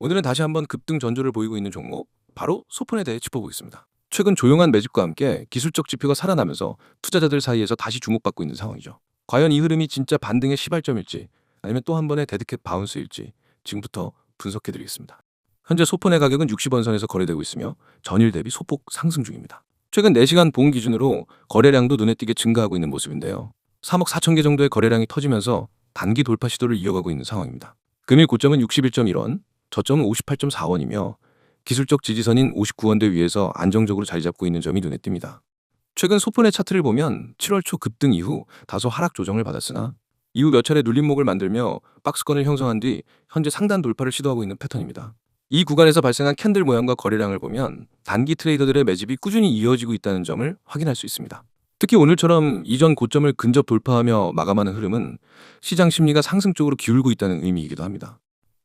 오늘은 다시 한번 급등 전조를 보이고 있는 종목, 바로 소폰에 대해 짚어보겠습니다. 최근 조용한 매집과 함께 기술적 지표가 살아나면서 투자자들 사이에서 다시 주목받고 있는 상황이죠. 과연 이 흐름이 진짜 반등의 시발점일지 아니면 또 한 번의 데드캣 바운스일지 지금부터 분석해드리겠습니다. 현재 소폰의 가격은 60원 선에서 거래되고 있으며 전일 대비 소폭 상승 중입니다. 최근 4시간 봉 기준으로 거래량도 눈에 띄게 증가하고 있는 모습인데요. 3억 4천 개 정도의 거래량이 터지면서 단기 돌파 시도를 이어가고 있는 상황입니다. 금일 고점은 61.1원, 저점은 58.4원이며 기술적 지지선인 59원대 위에서 안정적으로 자리 잡고 있는 점이 눈에 띕니다. 최근 소폰의 차트를 보면 7월 초 급등 이후 다소 하락 조정을 받았으나 이후 몇 차례 눌림목을 만들며 박스권을 형성한 뒤 현재 상단 돌파를 시도하고 있는 패턴입니다. 이 구간에서 발생한 캔들 모양과 거래량을 보면 단기 트레이더들의 매집이 꾸준히 이어지고 있다는 점을 확인할 수 있습니다. 특히 오늘처럼 이전 고점을 근접 돌파하며 마감하는 흐름은 시장 심리가 상승 쪽으로 기울고 있다는 의미이기도 합니다.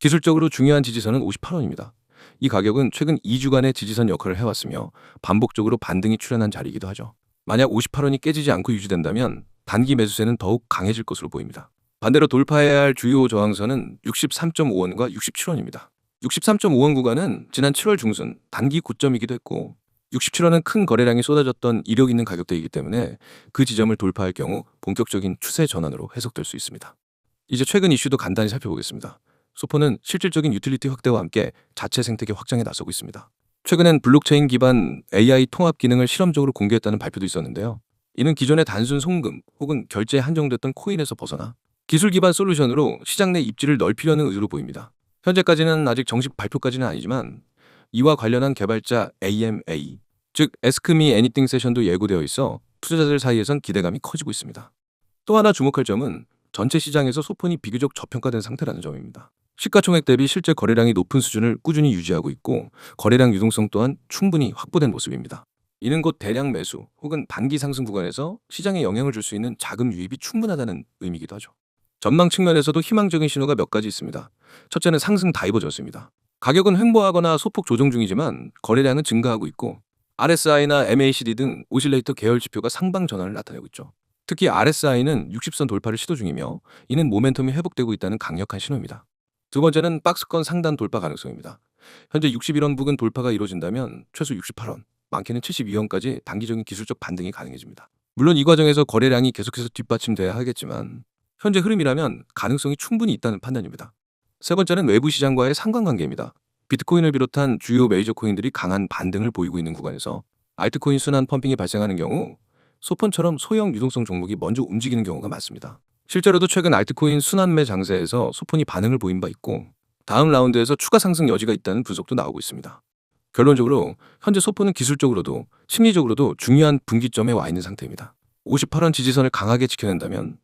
기술적으로 중요한 지지선은 58원입니다. 이 가격은 최근 2주간의 지지선 역할을 해왔으며 반복적으로 반등이 출현한 자리이기도 하죠. 만약 58원이 깨지지 않고 유지된다면 단기 매수세는 더욱 강해질 것으로 보입니다. 반대로 돌파해야 할 주요 저항선은 63.5원과 67원입니다. 63.5원 구간은 지난 7월 중순 단기 고점이기도 했고 67원은 큰 거래량이 쏟아졌던 이력 있는 가격대이기 때문에 그 지점을 돌파할 경우 본격적인 추세 전환으로 해석될 수 있습니다. 이제 최근 이슈도 간단히 살펴보겠습니다. 소포는 실질적인 유틸리티 확대와 함께 자체 생태계 확장에 나서고 있습니다. 최근엔 블록체인 기반 AI 통합 기능을 실험적으로 공개했다는 발표도 있었는데요. 이는 기존의 단순 송금 혹은 결제에 한정됐던 코인에서 벗어나 기술 기반 솔루션으로 시장 내 입지를 넓히려는 의도로 보입니다. 현재까지는 아직 정식 발표까지는 아니지만 이와 관련한 개발자 AMA, 즉 Me Anything 세션도 예고되어 있어 투자자들 사이에선 기대감이 커지고 있습니다. 또 하나 주목할 점은 전체 시장에서 소폰이 비교적 저평가된 상태라는 점입니다. 시가총액 대비 실제 거래량이 높은 수준을 꾸준히 유지하고 있고 거래량 유동성 또한 충분히 확보된 모습입니다. 이는 곧 대량 매수 혹은 단기 상승 구간에서 시장에 영향을 줄 수 있는 자금 유입이 충분하다는 의미이기도 하죠. 전망 측면에서도 희망적인 신호가 몇 가지 있습니다. 첫째는 상승 다이버전스입니다. 가격은 횡보하거나 소폭 조정 중이지만 거래량은 증가하고 있고 RSI나 MACD 등 오실레이터 계열 지표가 상방 전환을 나타내고 있죠. 특히 RSI는 60선 돌파를 시도 중이며 이는 모멘텀이 회복되고 있다는 강력한 신호입니다. 두 번째는 박스권 상단 돌파 가능성입니다. 현재 61원 부근 돌파가 이루어진다면 최소 68원, 많게는 72원까지 단기적인 기술적 반등이 가능해집니다. 물론 이 과정에서 거래량이 계속해서 뒷받침돼야 하겠지만 현재 흐름이라면 가능성이 충분히 있다는 판단입니다. 세 번째는 외부 시장과의 상관관계입니다. 비트코인을 비롯한 주요 메이저 코인들이 강한 반등을 보이고 있는 구간에서 알트코인 순환 펌핑이 발생하는 경우 소폰처럼 소형 유동성 종목이 먼저 움직이는 경우가 많습니다. 실제로도 최근 알트코인 순환매 장세에서 소폰이 반응을 보인 바 있고 다음 라운드에서 추가 상승 여지가 있다는 분석도 나오고 있습니다. 결론적으로 현재 소폰은 기술적으로도 심리적으로도 중요한 분기점에 와 있는 상태입니다. 58원 지지선을 강하게 지켜낸다면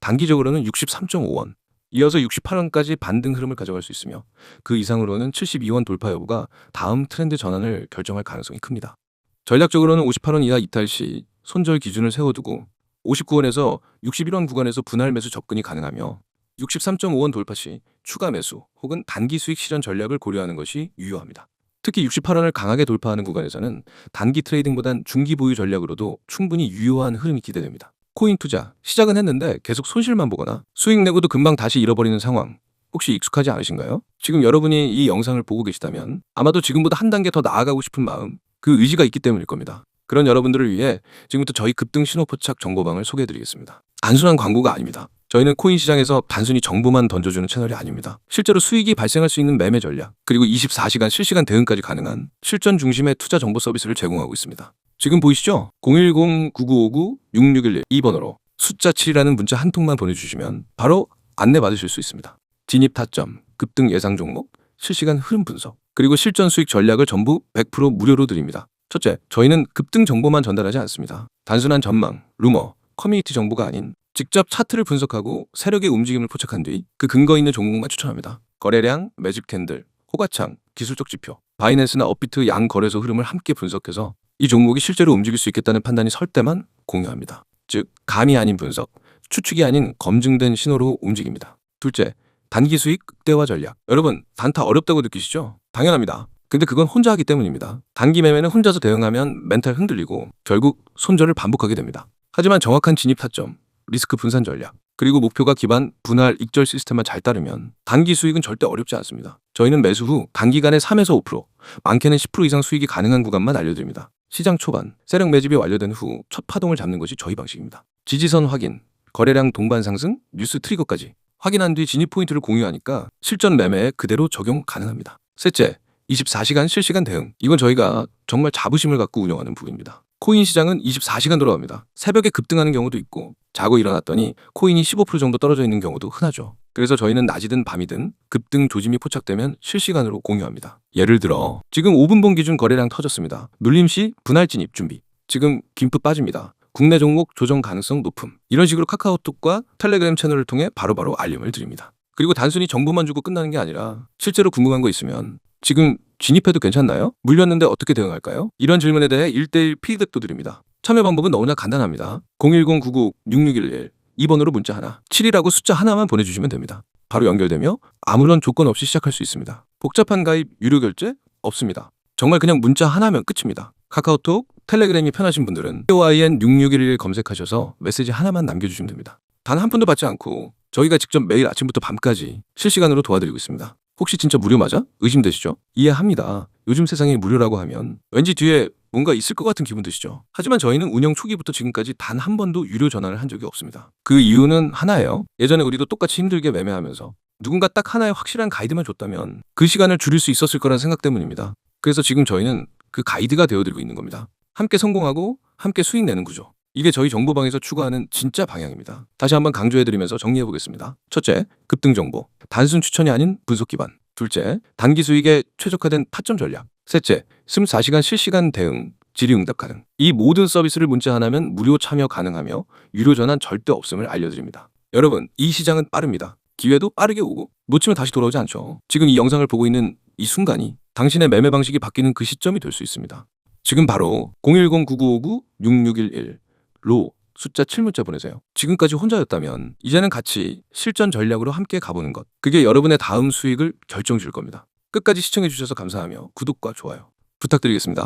단기적으로는 63.5원, 이어서 68원까지 반등 흐름을 가져갈 수 있으며 그 이상으로는 72원 돌파 여부가 다음 트렌드 전환을 결정할 가능성이 큽니다. 전략적으로는 58원 이하 이탈 시 손절 기준을 세워두고 59원에서 61원 구간에서 분할 매수 접근이 가능하며 63.5원 돌파 시 추가 매수 혹은 단기 수익 실현 전략을 고려하는 것이 유효합니다. 특히 68원을 강하게 돌파하는 구간에서는 단기 트레이딩보단 중기 보유 전략으로도 충분히 유효한 흐름이 기대됩니다. 코인 투자 시작은 했는데 계속 손실만 보거나 수익 내고도 금방 다시 잃어버리는 상황 혹시 익숙하지 않으신가요? 지금 여러분이 이 영상을 보고 계시다면 아마도 지금보다 한 단계 더 나아가고 싶은 마음 그 의지가 있기 때문일 겁니다. 그런 여러분들을 위해 지금부터 저희 급등 신호 포착 정보방을 소개해드리겠습니다. 단순한 광고가 아닙니다. 저희는 코인 시장에서 단순히 정보만 던져주는 채널이 아닙니다. 실제로 수익이 발생할 수 있는 매매 전략, 그리고 24시간 실시간 대응까지 가능한 실전 중심의 투자 정보 서비스를 제공하고 있습니다. 지금 보이시죠? 010-9959-6611 2번으로 숫자 7이라는 문자 한 통만 보내주시면 바로 안내 받으실 수 있습니다. 진입 타점, 급등 예상 종목, 실시간 흐름 분석, 그리고 실전 수익 전략을 전부 100% 무료로 드립니다. 첫째, 저희는 급등 정보만 전달하지 않습니다. 단순한 전망, 루머, 커뮤니티 정보가 아닌 직접 차트를 분석하고 세력의 움직임을 포착한 뒤 그 근거 있는 종목만 추천합니다. 거래량, 매집 캔들, 호가창, 기술적 지표, 바이낸스나 업비트 양 거래소 흐름을 함께 분석해서 이 종목이 실제로 움직일 수 있겠다는 판단이 설 때만 공유합니다. 즉, 감이 아닌 분석, 추측이 아닌 검증된 신호로 움직입니다. 둘째, 단기 수익 극대화 전략. 여러분, 단타 어렵다고 느끼시죠? 당연합니다. 근데 그건 혼자 하기 때문입니다. 단기 매매는 혼자서 대응하면 멘탈 흔들리고 결국 손절을 반복하게 됩니다. 하지만 정확한 진입 타점, 리스크 분산 전략, 그리고 목표가 기반 분할 익절 시스템만 잘 따르면 단기 수익은 절대 어렵지 않습니다. 저희는 매수 후 단기간에 3에서 5%, 많게는 10% 이상 수익이 가능한 구간만 알려드립니다. 시장 초반, 세력 매집이 완료된 후 첫 파동을 잡는 것이 저희 방식입니다. 지지선 확인, 거래량 동반 상승, 뉴스 트리거까지 확인한 뒤 진입 포인트를 공유하니까 실전 매매에 그대로 적용 가능합니다. 셋째, 24시간 실시간 대응. 이건 저희가 정말 자부심을 갖고 운영하는 부분입니다. 코인 시장은 24시간 돌아갑니다. 새벽에 급등하는 경우도 있고 자고 일어났더니 코인이 15% 정도 떨어져 있는 경우도 흔하죠. 그래서 저희는 낮이든 밤이든 급등 조짐이 포착되면 실시간으로 공유합니다. 예를 들어 지금 5분봉 기준 거래량 터졌습니다. 눌림 시 분할 진입 준비. 지금 김프 빠집니다. 국내 종목 조정 가능성 높음. 이런 식으로 카카오톡과 텔레그램 채널을 통해 바로바로 알림을 드립니다. 그리고 단순히 정보만 주고 끝나는 게 아니라 실제로 궁금한 거 있으면 지금 진입해도 괜찮나요? 물렸는데 어떻게 대응할까요? 이런 질문에 대해 1대1 피드백도 드립니다. 참여 방법은 너무나 간단합니다. 010-99-6611 2번으로 문자 하나, 7이라고 숫자 하나만 보내주시면 됩니다. 바로 연결되며 아무런 조건 없이 시작할 수 있습니다. 복잡한 가입, 유료 결제 없습니다. 정말 그냥 문자 하나면 끝입니다. 카카오톡, 텔레그램이 편하신 분들은 OIN6611 검색하셔서 메시지 하나만 남겨주시면 됩니다. 단 한 푼도 받지 않고 저희가 직접 매일 아침부터 밤까지 실시간으로 도와드리고 있습니다. 혹시 진짜 무료 맞아? 의심되시죠? 이해합니다. 요즘 세상에 무료라고 하면 왠지 뒤에 뭔가 있을 것 같은 기분 드시죠? 하지만 저희는 운영 초기부터 지금까지 단 한 번도 유료 전환을 한 적이 없습니다. 그 이유는 하나예요. 예전에 우리도 똑같이 힘들게 매매하면서 누군가 딱 하나의 확실한 가이드만 줬다면 그 시간을 줄일 수 있었을 거란 생각 때문입니다. 그래서 지금 저희는 그 가이드가 되어드리고 있는 겁니다. 함께 성공하고 함께 수익 내는 구조. 이게 저희 정보방에서 추구하는 진짜 방향입니다. 다시 한번 강조해드리면서 정리해 보겠습니다. 첫째, 급등 정보. 단순 추천이 아닌 분석 기반. 둘째, 단기 수익에 최적화된 타점 전략. 셋째, 24시간 실시간 대응, 질의응답 가능. 이 모든 서비스를 문자 하나면 무료 참여 가능하며 유료 전환 절대 없음을 알려드립니다. 여러분, 이 시장은 빠릅니다. 기회도 빠르게 오고 놓치면 다시 돌아오지 않죠. 지금 이 영상을 보고 있는 이 순간이 당신의 매매 방식이 바뀌는 그 시점이 될 수 있습니다. 지금 바로 010-9959-6611 로 숫자 7문자 보내세요. 지금까지 혼자였다면 이제는 같이 실전 전략으로 함께 가보는 것. 그게 여러분의 다음 수익을 결정 줄 겁니다. 끝까지 시청해 주셔서 감사하며 구독과 좋아요 부탁드리겠습니다.